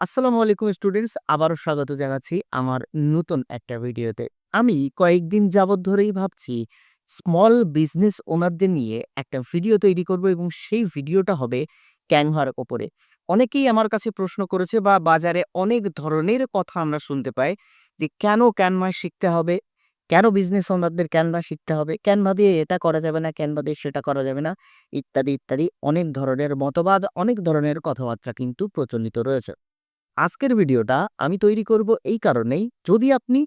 আসসালামু আলাইকুম, স্টুডেন্টস। আবারও স্বাগত জানাচ্ছি আমার নতুন একটা ভিডিওতে। আমি কয়েকদিন যাবৎ ধরেই ভাবছি স্মল বিজনেস ওনারদের নিয়ে একটা ভিডিও তৈরি করব এবং সেই ভিডিওটা হবে ক্যানভার ওপরে। অনেকেই আমার কাছে প্রশ্ন করেছে বা বাজারে অনেক ধরনের কথা আমরা শুনতে পাই যে, কেন ক্যানভা শিখতে হবে? কেন বিজনেস ওনারদের ক্যানভা শিখতে হবে? ক্যানভা দিয়ে এটা করা যাবে না, ক্যানভা দিয়ে সেটা করা যাবে না। ইত্যাদি ইত্যাদি অনেক ধরনের মতবাদ, অনেক ধরনের কথাবার্তা কিন্তু প্রচলিত রয়েছে। আজকের ভিডিওটা আমি তৈরি করব এই কারণেই। যদি আপনি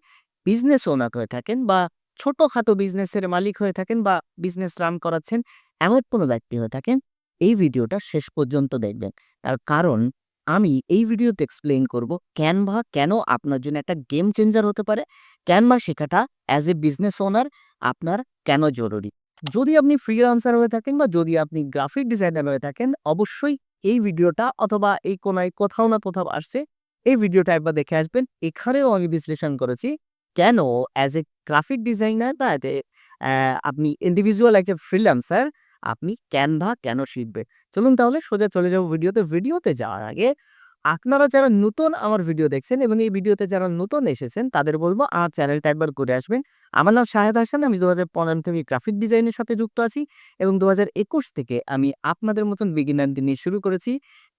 বিজনেস ওনার হয়ে থাকেন বা ছোটখাটো বিজনেসের মালিক হয়ে থাকেন বা বিজনেস রান করাচ্ছেন, এমন কোনো ব্যক্তি হয়ে থাকেন, এই ভিডিওটা শেষ পর্যন্ত দেখবেন। তার কারণ, আমি এই ভিডিওতে এক্সপ্লেইন করব ক্যানভা কেন আপনার জন্য একটা গেম চেঞ্জার হতে পারে। ক্যানভা শেখাটা অ্যাজ এ বিজনেস ওনার আপনার কেন জরুরি? যদি আপনি ফ্রিল্যান্সার হয়ে থাকেন বা যদি আপনি গ্রাফিক ডিজাইনার হয়ে থাকেন, অবশ্যই এই ভিডিওটা অথবা এই কোনায় কোথাও না কোথাও আসছে, এই ভিডিওটা একবার দেখে আসবেন। এখানেও আমি বিশ্লেষণ করেছি কেন অ্যাজ এ গ্রাফিক ডিজাইনার বা আপনি ইন্ডিভিজুয়াল একজন ফ্রিল্যান্সার আপনি ক্যানভা কেন শিখবে? চলুন তাহলে সোজা চলে যাব ভিডিওতে। ভিডিওতে যাওয়ার আগে আপনারা যারা নতুন আমার ভিডিও দেখছেন এবং এই ভিডিওতে যারা নতুন এসেছেন, তাদের বলব আমার চ্যানেলটা একবার ঘুরে আসবেন। আমার নাম শাহেদ হাসান, আমি দু হাজার পনেরো থেকে গ্রাফিক ডিজাইনের সাথে যুক্ত আছি এবং দু হাজার একুশ থেকে আমি আপনাদের মতন বিগিনারদের নিয়ে শুরু করেছি,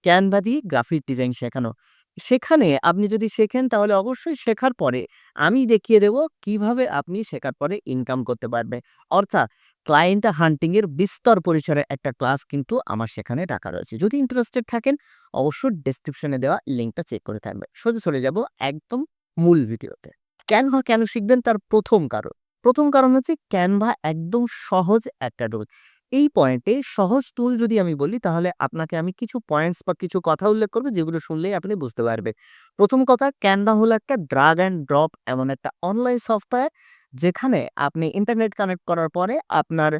ক্যানভা দিয়ে গ্রাফিক ডিজাইন শেখানো। সেখানে আপনি যদি শেখেন তাহলে অবশ্যই শেখার পরে আমি দেখিয়ে দেব কীভাবে আপনি শেখার পরে ইনকাম করতে পারবে অর্থাৎ ক্লায়েন্ট হান্টিং এর বিস্তর পরিসরে একটা ক্লাস কিন্তু আমার সেখানে রাখা রয়েছে। যদি ইন্টারেস্টেড থাকেন, অবশ্যই ডেসক্রিপশনে দেওয়া লিঙ্কটা চেক করে থাকবে সোজা চলে যাব একদম মূল ভিডিওতে। ক্যানভা কেন শিখবেন? তার প্রথম কারণ। প্রথম কারণ হচ্ছে ক্যানভা একদম সহজ একটা রোল এই পয়েন্টে সহজ টুল যদি আমি বলি, তাহলে আপনাকে আমি কিছু পয়েন্টস বা কিছু কথা উল্লেখ করব, যেগুলো শুনলেই আপনি বুঝতে পারবেন। প্রথম কথা ক্যানভা হলো একটা ড্রাগ অ্যান্ড ড্রপ এমন একটা অনলাইন সফটওয়্যার যেখানে আপনি ইন্টারনেট কানেক্ট করার পরে আপনার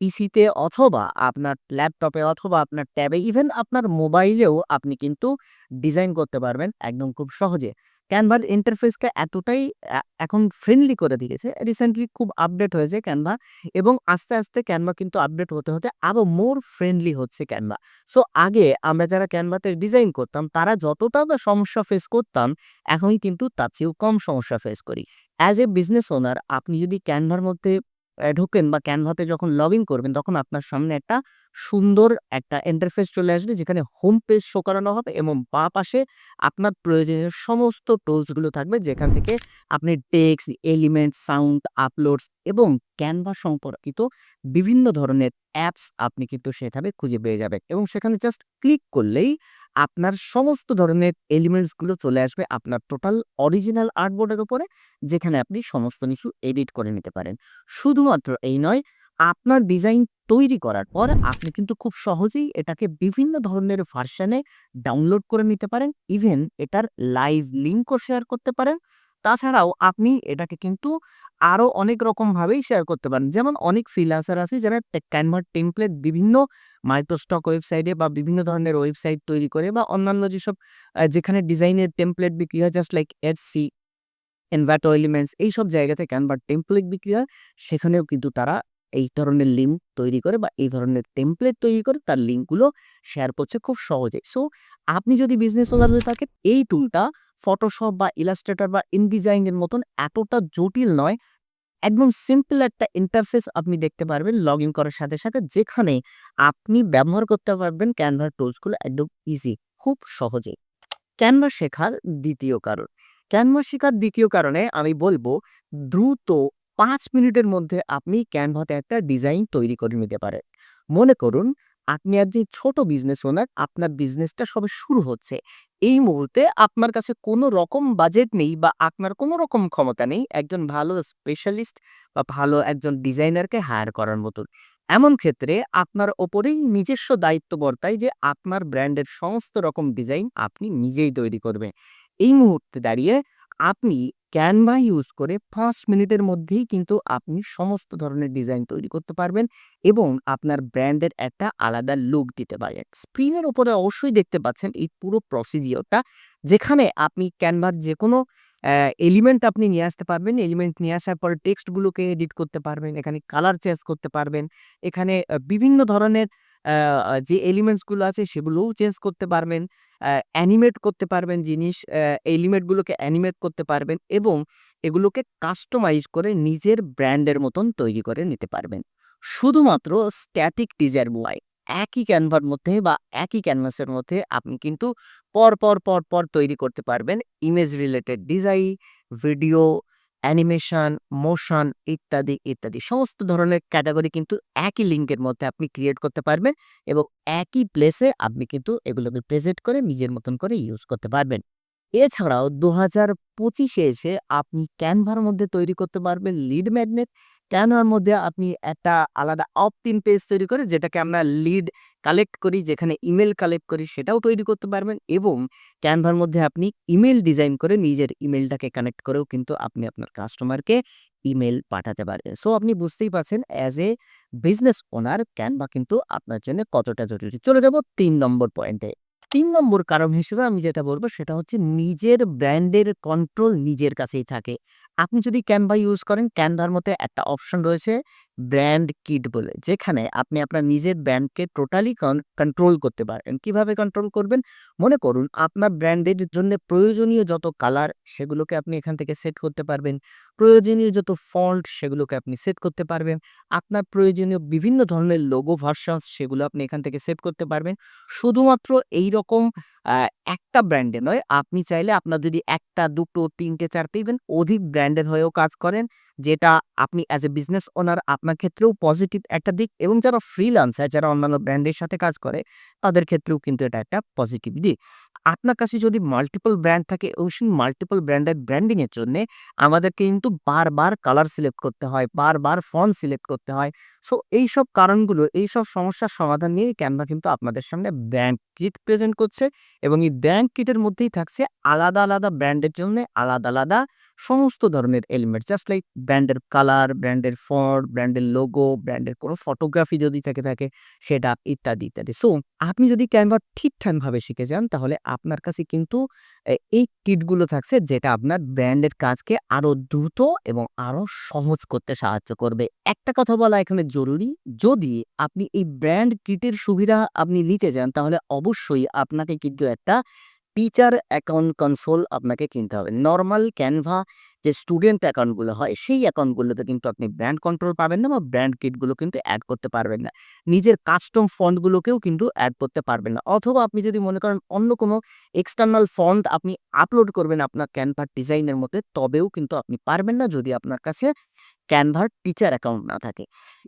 পিসিতে অথবা আপনার ল্যাপটপে অথবা আপনার ট্যাবে ইভেন আপনার মোবাইলেও আপনি কিন্তু ডিজাইন করতে পারবেন একদম খুব সহজে। ক্যানভার ইন্টারফেসকে এতটাই এখন ফ্রেন্ডলি করে দিয়েছে। রিসেন্টলি খুব আপডেট হয়েছে ক্যানভা এবং আস্তে আস্তে ক্যানভা কিন্তু আপডেট হতে হতে আরও মোর ফ্রেন্ডলি হচ্ছে ক্যানভা সো আগে আমরা যারা ক্যানভাতে ডিজাইন করতাম, তারা যতটা সমস্যা ফেস করতাম, এখনই কিন্তু তার চেয়েও কম সমস্যা ফেস করি। অ্যাজ এ বিজনেস ওনার আপনি যদি ক্যানভার মধ্যে ঢোকেন বা ক্যানভাতে যখন লগ ইন করবেন, তখন আপনার সামনে একটা সুন্দর একটা ইন্টারফেস চলে আসবে যেখানে হোম পেজ শো করানো হবে এবং বা পাশে আপনার প্রয়োজনীয় সমস্ত টুলসগুলো থাকবে যেখান থেকে আপনি টেক্সট এলিমেন্ট সাউন্ড আপলোডস এবং ক্যানভা সম্পর্কিত বিভিন্ন ধরনের অ্যাপস আপনি কিন্তু সেখানে খুঁজে পেয়ে যাবেন এবং সেখানে জাস্ট ক্লিক করলেই আপনার সমস্ত ধরনের এলিমেন্টসগুলো চলে আসবে আপনার টোটাল অরিজিনাল আর্টবোর্ডের উপরে যেখানে আপনি সমস্ত কিছু এডিট করে নিতে পারেন। শুধুমাত্র এই নয় আপনার ডিজাইন তৈরি করার পর আপনি কিন্তু খুব সহজেই এটাকে বিভিন্ন ধরনের ভার্সানে ডাউনলোড করে নিতে পারেন। ইভেন এটার লাইভ লিঙ্কও শেয়ার করতে পারেন। তাছাড়াও আপনি এটাকে কিন্তু আরও অনেক রকমভাবেই শেয়ার করতে পারেন। যেমন অনেক ফ্রিল্যান্সার আছে যারা ক্যানভার টেমপ্লেট বিভিন্ন মাইক্রোস্টক ওয়েবসাইটে বা বিভিন্ন ধরনের ওয়েবসাইট তৈরি করে বা অন্যান্য যেসব যেখানে ডিজাইনের টেমপ্লেট বিক্রি হয় just like Etsy Envato Elements এইসব জায়গাতে ক্যানভার টেমপ্লেট বিক্রি হয়, সেখানেও কিন্তু তারা এই ধরনের লিঙ্ক তৈরি করে বা এই ধরনের টেমপ্লেট তৈরি করে তার লিঙ্কগুলো শেয়ার করছে খুব সহজে। সো আপনি যদি বিজনেস ওনার হয়ে থাকেন, এই টুলটা ফটোশপ বা ইলাস্ট্রেটর বা ইনডিজাইনের মতন এতটা জটিল নয়, একদম সিম্পল একটা ইন্টারফেস আপনি দেখতে পারবেন লগ ইন করার সাথে সাথে, যেখানে আপনি ব্যবহার করতে পারবেন ক্যানভার টুলসগুলো একদম ইজি খুব সহজে। ক্যানভা শেখার দ্বিতীয় কারণ। ক্যানভা শেখার দ্বিতীয় কারণে আমি বলব, দ্রুত পাঁচ মিনিটের মধ্যে আপনি ক্যানভাতে একটা ডিজাইন তৈরি করে নিতে পারেন। মনে করুন, আপনি একজন ছোট বিজনেস ওনার আপনার বিজনেসটা সবে শুরু হচ্ছে। এই মুহূর্তে আপনার কাছে কোনো রকম বাজেট নেই বা আপনার কোনো রকম ক্ষমতা নেই একজন ভালো স্পেশালিস্ট বা ভালো একজন ডিজাইনারকে হায়ার করার মতন। এমন ক্ষেত্রে আপনার ওপরেই নিজস্ব দায়িত্ব বর্তায় যে আপনার ব্র্যান্ডের সমস্ত রকম ডিজাইন আপনি নিজেই তৈরি করবেন। এই মুহূর্তে দাঁড়িয়ে আপনি ক্যানভা ইউজ করে পাঁচ মিনিটের মধ্যেই কিন্তু আপনি সমস্ত ধরনের ডিজাইন তৈরি করতে পারবেন এবং আপনার ব্র্যান্ডের একটা আলাদা লুক দিতে পারেন। স্ক্রিনের উপরে অবশ্যই দেখতে পাচ্ছেন এই পুরো প্রসিজিওরটা যেখানে আপনি ক্যানভার যে কোনো এলিমেন্ট আপনি নিয়ে আসতে পারবেন। এলিমেন্ট নিয়ে আসার পরে টেক্সটগুলোকে এডিট করতে পারবেন, এখানে কালার চেঞ্জ করতে পারবেন, এখানে বিভিন্ন ধরনের যে এলিমেন্টসগুলো আছে সেগুলোও চেঞ্জ করতে পারবেন। অ্যানিমেট করতে পারবেন জিনিস। অ্যা এলিমেন্ট গুলোকে অ্যানিমেট করতে পারবেন এবং এগুলোকে কাস্টমাইজ করে নিজের ব্র্যান্ডের মতন তৈরি করে নিতে পারবেন। শুধুমাত্র স্ট্যাটিক ডিজাইন নয়, একই ক্যানভার মধ্যে বা একই ক্যানভাসের মধ্যে আপনি কিন্তু পর, পর, পর, পর তৈরি করতে পারবেন image related design, video, animation, motion ইত্যাদি, ইত্যাদি। সমস্ত ধরনের ক্যাটাগরি কিন্তু একই লিঙ্কের মধ্যে আপনি ক্রিয়েট করতে পারবেন এবং একই প্লেসে আপনি কিন্তু এগুলোকে প্রেজেন্ট করে নিজের মতন করে ইউজ করতে পারবেন। এছাড়াও দু হাজার পঁচিশে এসে আপনি ক্যানভার মধ্যে তৈরি করতে পারবেন লিড ম্যাগনেট। ক্যানভার মধ্যে আপনি একটা আলাদা অপটিন পেজ তৈরি করে যেটাকে আমরা লিড কালেক্ট করি, যেখানে ইমেল কালেক্ট করি সেটাও তৈরি করতে পারবেন এবং ক্যানভার মধ্যে আপনি ইমেল ডিজাইন করে নিজের ইমেলটাকে কানেক্ট করেও কিন্তু আপনি আপনার কাস্টমারকে ইমেল পাঠাতে পারবেন। সো আপনি বুঝতেই পারছেন as a business owner Canva কিন্তু আপনার জন্য কতটা জরুরি। চলে যাব তিন নম্বর পয়েন্টে। ৩ নম্বর কারণ হিসেবে আমি যেটা বলব সেটা হচ্ছে নিজের ব্র্যান্ডের কন্ট্রোল নিজের কাছেই থাকে। আপনি যদি ক্যানভা ইউজ করেন, ক্যানভার মতো একটা অপশন রয়েছে ব্র্যান্ড কিট বলে। যেখানে আপনি আপনার নিজের ব্র্যান্ডকে টোটালি কন্ট্রোল করতে পারেন। কীভাবে কন্ট্রোল করবেন? মনে করুন আপনার ব্র্যান্ডের জন্য প্রয়োজনীয় যত কালার সেগুলোকে আপনি এখান থেকে সেট করতে পারবেন। প্রয়োজনীয় যত ফল্ট সেগুলোকে আপনি সেট করতে পারবেন। আপনার প্রয়োজনীয় বিভিন্ন ধরনের লোগো ভার্সনস সেগুলো আপনি এখান থেকে সেট করতে পারবেন। শুধুমাত্র এইরকম আ একটা ব্র্যান্ডে নয়, আপনি চাইলে আপনার যদি ১ টা, ২ টো, ৩ টে, ৪ টে ইভেন অধিক ব্র্যান্ডের হয়েও কাজ করেন, যেটা আপনি অ্যাজ এ বিজনেস ওনার আপনার ক্ষেত্রেও পজিটিভ একটা দিক এবং যারা ফ্রিল্যান্সার যারা অন্যান্য ব্র্যান্ডের সাথে কাজ করে তাদের ক্ষেত্রেও কিন্তু এটা একটা পজিটিভ দিক। আপনার কাছে যদি মাল্টিপল ব্র্যান্ড থাকে ও সেই মাল্টিপল ব্র্যান্ডের ব্র্যান্ডিং এর জন্যে আমাদেরকে কিন্তু বারবার কালার সিলেক্ট করতে হয়, বারবার ফন্ট সিলেক্ট করতে হয়। সো এইসব কারণগুলো, এইসব সমস্যার সমাধান নিয়ে ক্যানভা কিন্তু আপনাদের সামনে ব্র্যান্ড কিট প্রেজেন্ট করছে এবং এই ব্র্যান্ড কিটের মধ্যেই থাকছে আলাদা, আলাদা ব্র্যান্ডের জন্যে আলাদা, আলাদা সমস্ত ধরনের এলিমেন্ট জাস্ট লাইক ব্র্যান্ডের কালার, ব্র্যান্ডের ফন্ট, ব্র্যান্ডের লোগো, ব্র্যান্ডের কোনো ফটোগ্রাফি যদি থেকে থাকে সেটা ইত্যাদি, ইত্যাদি। সো আপনি যদি ক্যানভা ঠিকঠাকভাবে শিখে যান তাহলে আপনার কাছে কিন্তু এই কিটগুলো থাকছে যেটা আপনার ব্র্যান্ডের কাজকে আরও দ্রুত এবং আরও সহজ করতে সাহায্য করবে। একটা কথা বলা এখানে জরুরি, যদি আপনি এই ব্র্যান্ড কিটের সুবিধা আপনি নিতে যান তাহলে অবশ্যই আপনাকে কিন্তু একটা টিচার অ্যাকাউন্ট কনসোল আপনাকে কিনতে হবে। নর্মাল ক্যানভা যে স্টুডেন্ট অ্যাকাউন্টগুলো হয়, সেই অ্যাকাউন্টগুলোতে কিন্তু আপনি ব্র্যান্ড কন্ট্রোল পাবেন না বা ব্র্যান্ড কিটগুলো কিন্তু অ্যাড করতে পারবেন না। নিজের কাস্টম ফন্ট গুলোকেও কিন্তু অ্যাড করতে পারবেন না। অথবা আপনি যদি মনে করেন অন্য কোনো এক্সটার্নাল ফন্ট আপনি আপলোড করবেন আপনার ক্যানভা ডিজাইনের মধ্যে, তবেও কিন্তু আপনি পারবেন না যদি আপনার কাছে ক্যানভার টিচার অ্যাকাউন্ট না থাকে।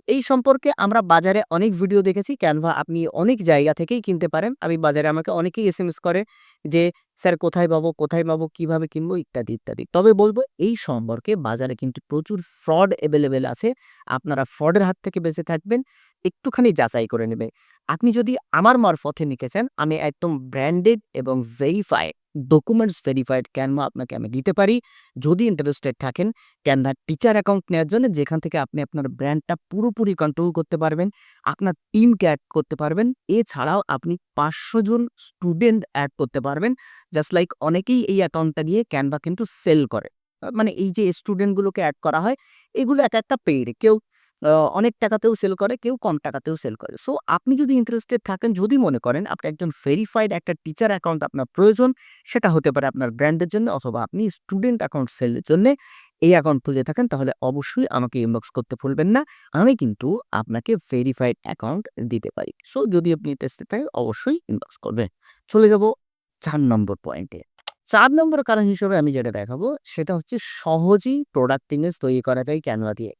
এই সম্পর্কে আমরা বাজারে অনেক ভিডিও দেখেছি। ক্যানভা আপনি অনেক জায়গা থেকেই কিনতে পারেন। আমি বাজারে আমাকে অনেকেই এস এম এস করে যে, "স্যার কোথায় পাবো, কোথায় পাবো, কীভাবে কিনবো?" ইত্যাদি, ইত্যাদি। তবে বলব এই সম্পর্কে বাজারে কিন্তু প্রচুর ফ্রড অ্যাভেলেবেল আছে। আপনারা ফ্রডের হাত থেকে বেঁচে থাকবেন। একটুখানি যাচাই করে নেবে। আপনি যদি আমার মারফতে নিতে চান আমি একদম ব্র্যান্ডেড এবং ভেরিফাইড ডকুমেন্টস ভেরিফাইড ক্যানভা আপনাকে আমি দিতে পারি। যদি ইন্টারেস্টেড থাকেন ক্যানভার টিচার অ্যাকাউন্ট নেওয়ার জন্য যেখান থেকে আপনি আপনার ব্র্যান্ডটা পুরোপুরি কন্ট্রোল করতে পারবেন। আপনার টিমকে অ্যাড করতে পারবেন। এছাড়াও আপনি ৫০০ জন স্টুডেন্ট অ্যাড করতে পারবেন। জাস্ট লাইক অনেকেই এই অ্যাকাউন্টটা দিয়ে ক্যানভা কিন্তু সেল করে। মানে এই যে স্টুডেন্টগুলোকে অ্যাড করা হয়, এগুলো একেকটা পেইড। কেউ আ অনেক টাকাতেও সেল করে, কেউ কম টাকাতেও সেল করে। সো আপনি যদি ইন্টারেস্টেড থাকেন যদি মনে করেন আপনি একজন ভেরিফাইড একটা টিচার অ্যাকাউন্ট আপনার প্রয়োজন সেটা হতে পারে আপনার ব্র্যান্ডের জন্য অথবা আপনি স্টুডেন্ট অ্যাকাউন্ট সেলের জন্যে এই অ্যাকাউন্ট খুঁজে থাকেন তাহলে অবশ্যই আমাকে ইনবক্স করতে ভুলবেন না। আমি কিন্তু আপনাকে ভেরিফাইড অ্যাকাউন্ট দিতে পারি। সো যদি আপনি ইন্টারেস্টেড থাকেন অবশ্যই ইনবক্স করবেন। চলে যাব চার নম্বর পয়েন্টে। চার নম্বর কারণ হিসেবে আমি যেটা দেখাবো সেটা হচ্ছে সহজেই প্রোডাক্ট ইমেজ তৈরি করা যায় ক্যানভা দিয়ে।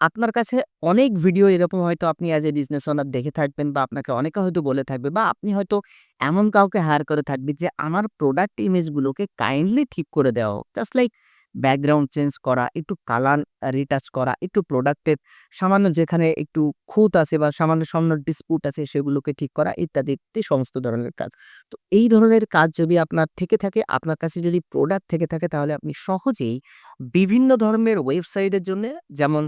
আপনার কাছে অনেক ভিডিও এরকম হয়তো আপনি অ্যাজ এ বিজনেস ওনার দেখে থাকবেন বা আপনাকে অনেকে হয়তো বলে থাকবে বা আপনি হয়তো এমন কাউকে হায়ার করে থাকবেন যে আমার প্রোডাক্ট ইমেজগুলোকে কাইন্ডলি ঠিক করে দেওয়া হোক। জাস্ট লাইক ব্যাকগ্রাউন্ড চেঞ্জ করা, একটু কালার রিটাচ করা, একটু প্রোডাক্টের সামান্য যেখানে একটু খুঁত আছে বা সামান্য, সামান্য ডিসপুট আছে সেগুলোকে ঠিক করা ইত্যাদি, ইত্যাদি সমস্ত ধরনের কাজ। তো এই ধরনের কাজ যদি আপনার থেকে থাকে, আপনার কাছে যদি প্রোডাক্ট থেকে থাকে তাহলে আপনি সহজেই বিভিন্ন ধরনের ওয়েবসাইটের জন্যে যেমন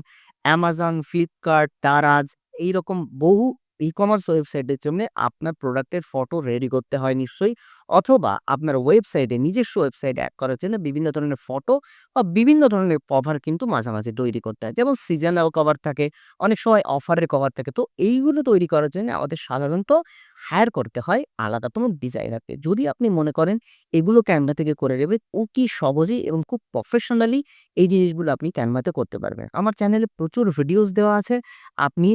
অ্যামাজন ফ্লিপকার্ট তার তারাজ এইরকম বহু ই-কমার্স ওয়েবসাইটের জন্যে আপনার প্রোডাক্টের ফটো রেডি করতে হয় নিশ্চয়ই। অথবা আপনার ওয়েবসাইটে নিজস্ব ওয়েবসাইট অ্যাড করার জন্য বিভিন্ন ধরনের ফটো বা বিভিন্ন ধরনের কভার কিন্তু মাঝামাঝি তৈরি করতে হয়। যেমন সিজনাল কভার থাকে, অনেক সময় অফারের কভার থাকে। তো এইগুলো তৈরি করার জন্য আমাদের সাধারণত হায়ার করতে হয় আলাদাতম ডিজাইনারকে। যদি আপনি মনে করেন এগুলো ক্যানভা থেকে করে নেবে, অতি সহজেই এবং খুব প্রফেশনালি এই জিনিসগুলো আপনি Canva-তে করতে পারবেন। আমার চ্যানেলে প্রচুর ভিডিওস দেওয়া আছে। আপনি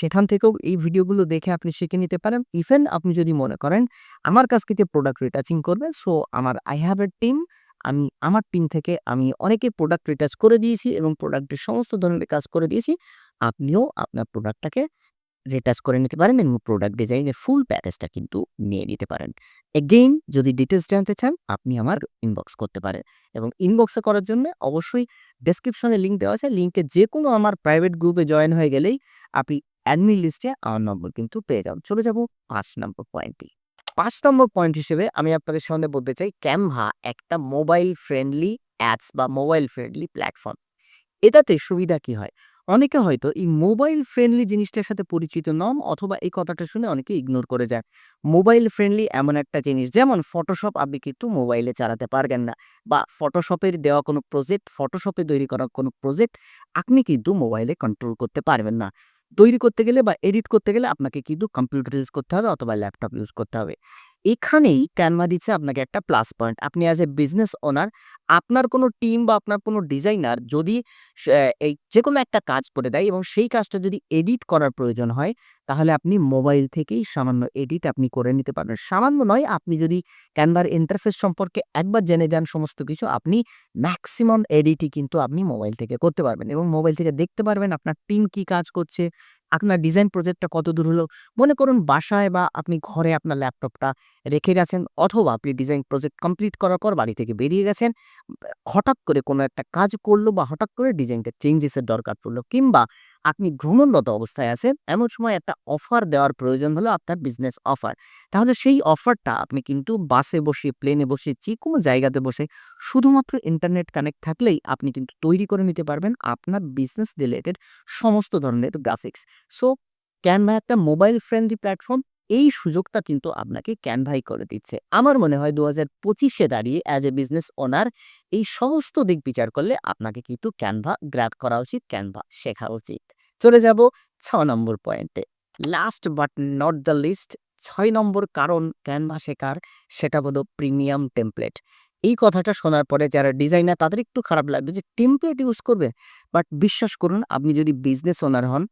সেখান থেকেও এই ভিডিওগুলো দেখে আপনি শিখে নিতে পারেন। ইভেন আপনি যদি মনে করেন, আমার কাছ থেকে প্রোডাক্ট রিটাচিং করবে সো আমার আই হ্যাভ এ টিম আমি, আমার টিম থেকে আমি অনেকে প্রোডাক্ট রিটাচ করে দিয়েছি এবং প্রোডাক্টের সমস্ত ধরনের কাজ করে দিয়েছি। আপনিও আপনার প্রোডাক্টটাকে রিটাচ করে নিতে পারেন এবং প্রোডাক্ট ডিজাইনের ফুল প্যাকেজটা কিন্তু নিয়ে নিতে পারেন। এগেইন যদি ডিটেইলস জানতে চান, আপনি আমার ইনবক্স করতে পারেন এবং ইনবক্সে করার জন্যে অবশ্যই ডেসক্রিপশনে লিঙ্ক দেওয়া আছে। লিঙ্কে যেকোনো আমার প্রাইভেট গ্রুপে জয়েন হয়ে গেলেই আপনি অ্যাডমিন লিস্টে আমার নম্বর কিন্তু পেয়ে যাবেন। চলে যাব পাঁচ নম্বর পয়েন্টে। পাঁচ নম্বর পয়েন্ট হিসেবে আমি আপনাদের সামনে বলতে চাই ক্যামভা একটা মোবাইল ফ্রেন্ডলি অ্যাপস বা মোবাইল ফ্রেন্ডলি প্ল্যাটফর্ম। এটাতে সুবিধা কি হয়? অনেকে হয়তো এই মোবাইল ফ্রেন্ডলি জিনিসটার সাথে পরিচিত নন অথবা এই কথাটা শুনে অনেকে ইগনোর করে যায়। মোবাইল ফ্রেন্ডলি এমন একটা জিনিস যেমন ফটোশপ আপনি কিন্তু মোবাইলে চালাতে পারবেন না বা Photoshop-এর দেওয়া কোনো প্রজেক্ট, Photoshop-এ তৈরি করা কোনো প্রজেক্ট আপনি কিন্তু মোবাইলে কন্ট্রোল করতে পারবেন না। তৈরি করতে গেলে বা এডিট করতে গেলে আপনাকে কিন্তু কম্পিউটার ইউজ করতে হবে অথবা ল্যাপটপ ইউজ করতে হবে। এখানেই Canva দিচ্ছে আপনাকে একটা প্লাস পয়েন্ট। আপনি অ্যাজ এ বিজনেস ওনার আপনার কোনো টিম বা আপনার কোনো ডিজাইনার যদি এই যে কোনো একটা কাজ করে দেয় এবং সেই কাজটা যদি এডিট করার প্রয়োজন হয়, তাহলে আপনি মোবাইল থেকেই সামান্য এডিট আপনি করে নিতে পারবেন। সামান্য নয়, আপনি যদি Canva-র ইন্টারফেস সম্পর্কে একবার জেনে যান সমস্ত কিছু, আপনি ম্যাক্সিমাম এডিটই কিন্তু আপনি মোবাইল থেকে করতে পারবেন এবং মোবাইল থেকে দেখতে পারবেন আপনার টিম কি কাজ করছে, আপনার ডিজাইন প্রজেক্টটা কত দূর হলো। মনে করুন বাসায় বা আপনি ঘরে আপনার ল্যাপটপটা রেখে গেছেন অথবা আপনি ডিজাইন প্রজেক্ট কমপ্লিট করার পর বাড়ি থেকে বেরিয়ে গেছেন। হঠাৎ করে কোনো একটা কাজ করল বা হঠাৎ করে ডিজাইনটা চেঞ্জেসের দরকার পড়ল কিংবা আপনি ভ্রমণরত অবস্থায় আছেন, এমন সময় একটা অফার দেওয়ার প্রয়োজন হলো আপনার বিজনেস অফার। তাহলে সেই অফারটা আপনি কিন্তু বাসে বসে, প্লেনে বসে, যে কোনো জায়গাতে বসে শুধুমাত্র ইন্টারনেট কানেক্ট থাকলেই আপনি কিন্তু তৈরি করে নিতে পারবেন আপনার বিজনেস রিলেটেড সমস্ত ধরনের গ্রাফিক্স। সো ক্যানভা একটা মোবাইল ফ্রেন্ডলি প্ল্যাটফর্ম। এই সুযোগটা কিন্তু আপনাকে Canva-ই করে দিচ্ছে। আমার মনে হয় ২০২৫ পঁচিশে দাঁড়িয়ে অ্যাজ এ বিজনেস ওনার এই সমস্ত দিক বিচার করলে আপনাকে কিন্তু ক্যানভা গ্র্যাব করা উচিত, ক্যানভা শেখা উচিত। চলে যাব ৬ নম্বর পয়েন্টে। Last but not the list ছয় নম্বর কারণ ক্যানভা শেখার সেটা হলো প্রিমিয়াম টেমপ্লেট। এই কথাটা শোনার পরে যারা ডিজাইনার তাদের একটু খারাপ লাগবে যে টেমপ্লেট ইউজ করবে? বাট বিশ্বাস করুন আপনি যদি বিজনেস ওনার হন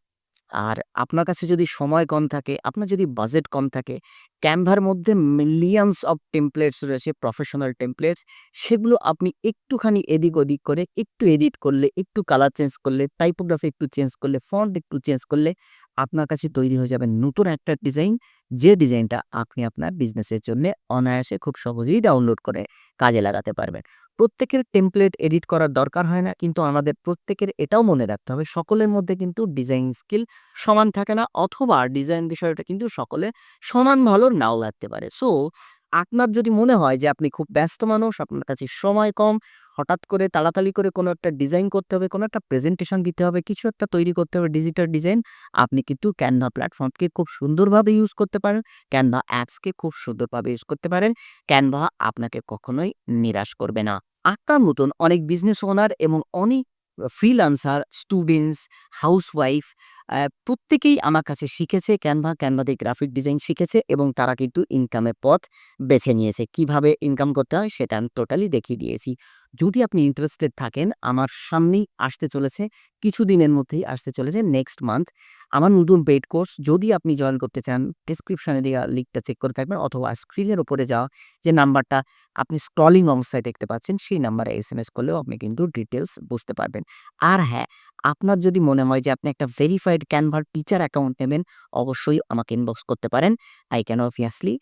আর আপনার কাছে যদি সময় কম থাকে, আপনার যদি বাজেট কম থাকে, Canva-র মধ্যে মিলিয়ন্স অফ টেমপ্লেটস রয়েছে, প্রফেশনাল টেমপ্লেটস। সেগুলো আপনি একটুখানি এদিক ওদিক করে একটু এডিট করলে, একটু কালার চেঞ্জ করলে, টাইপোগ্রাফি একটু চেঞ্জ করলে, ফন্ট একটু চেঞ্জ করলে আপনার কাছে তৈরি হয়ে যাবে নতুন একটা ডিজাইন। যে ডিজাইনটা আপনি আপনার বিজনেসের জন্য অনায়াসে খুব সহজেই ডাউনলোড করে কাজে লাগাতে পারবেন। প্রত্যেকের টেমপ্লেট এডিট করার দরকার হয় না, কিন্তু আমাদের প্রত্যেকের এটাও মনে রাখতে হবে, সকলের মধ্যে কিন্তু ডিজাইন স্কিল সমান থাকে না, অথবা ডিজাইন বিষয়টা কিন্তু সকলে সমান ভালো নাও লাগতে পারে। সো আপনার যদি মনে হয় যে আপনি খুব ব্যস্ত মানুষ, আপনার কাছে সময় কম, হঠাৎ করে তাড়াতাড়ি করে কোনো একটা ডিজাইন করতে হবে, কোনো একটা প্রেজেন্টেশন দিতে হবে, কিছু একটা তৈরি করতে হবে ডিজিটাল ডিজাইন, আপনি কিন্তু ক্যানভা প্ল্যাটফর্মকে খুব সুন্দরভাবে ইউজ করতে পারেন। ক্যানভা অ্যাপসকে খুব সুন্দরভাবে ইউজ করতে পারেন। ক্যানভা আপনাকে কখনোই নিরাশ করবে না। আপনার মতন অনেক বিজনেস ওনার এবং অনেক আ ফ্রিল্যান্সার, স্টুডেন্টস, হাউসওয়াইফ প্রত্যেকেই আমার কাছে শিখেছে ক্যানভা ক্যানভাতে গ্রাফিক ডিজাইন শিখেছে এবং তারা কিন্তু ইনকামের পথ বেছে নিয়েছে। কীভাবে ইনকাম করতে হয় সেটা আমি টোটালি দেখিয়ে দিয়েছি। যদি আপনি ইন্টারেস্টেড থাকেন আমার সামনেই আসতে চলেছে, কিছুদিনের মধ্যেই আসতে চলেছে নেক্সট মান্থ আমার নতুন পেইড কোর্স। যদি আপনি জয়েন করতে চান ডেসক্রিপশনে দেওয়া লিঙ্কটা চেক করে থাকবেন অথবা স্ক্রিনের ওপরে যাওয়া যে নাম্বারটা আপনি স্ক্রলিং অবস্থায় দেখতে পাচ্ছেন সেই নাম্বারে এস এম এস করলেও আপনি কিন্তু ডিটেলস বুঝতে পারবেন। আর হ্যাঁ, আপনার যদি মনে হয় যে আপনি একটা ভেরিফাইড Canva-র টিচার অ্যাকাউন্ট নেবেন, অবশ্যই আমাকে ইনবক্স করতে পারেন। I can obviously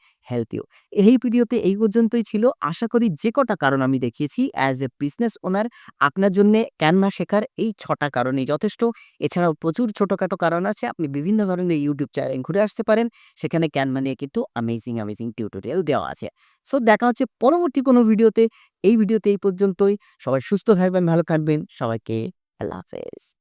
you. এই ভিডিওতে এই পর্যন্তই ছিল। আশা করি যে কটা কারণ আমি দেখিয়েছি অ্যাজ এ বিজনেস ওনার আপনার জন্যে Canva শেখার এই ৬ টা কারণই যথেষ্ট। এছাড়াও প্রচুর ছোটোখাটো কারণ আছে। আপনি বিভিন্ন ধরনের ইউটিউব চ্যানেল ঘুরে আসতে পারেন। সেখানে Canva নিয়ে কিন্তু অ্যামেজিং, আমেজিং টিউটোরিয়াল দেওয়া আছে। সো দেখা হচ্ছে পরবর্তী কোনো ভিডিওতে। এই ভিডিওতে এই পর্যন্তই। সবাই সুস্থ থাকবেন, ভালো থাকবেন। সবাইকে আল্লাহ হাফেজ।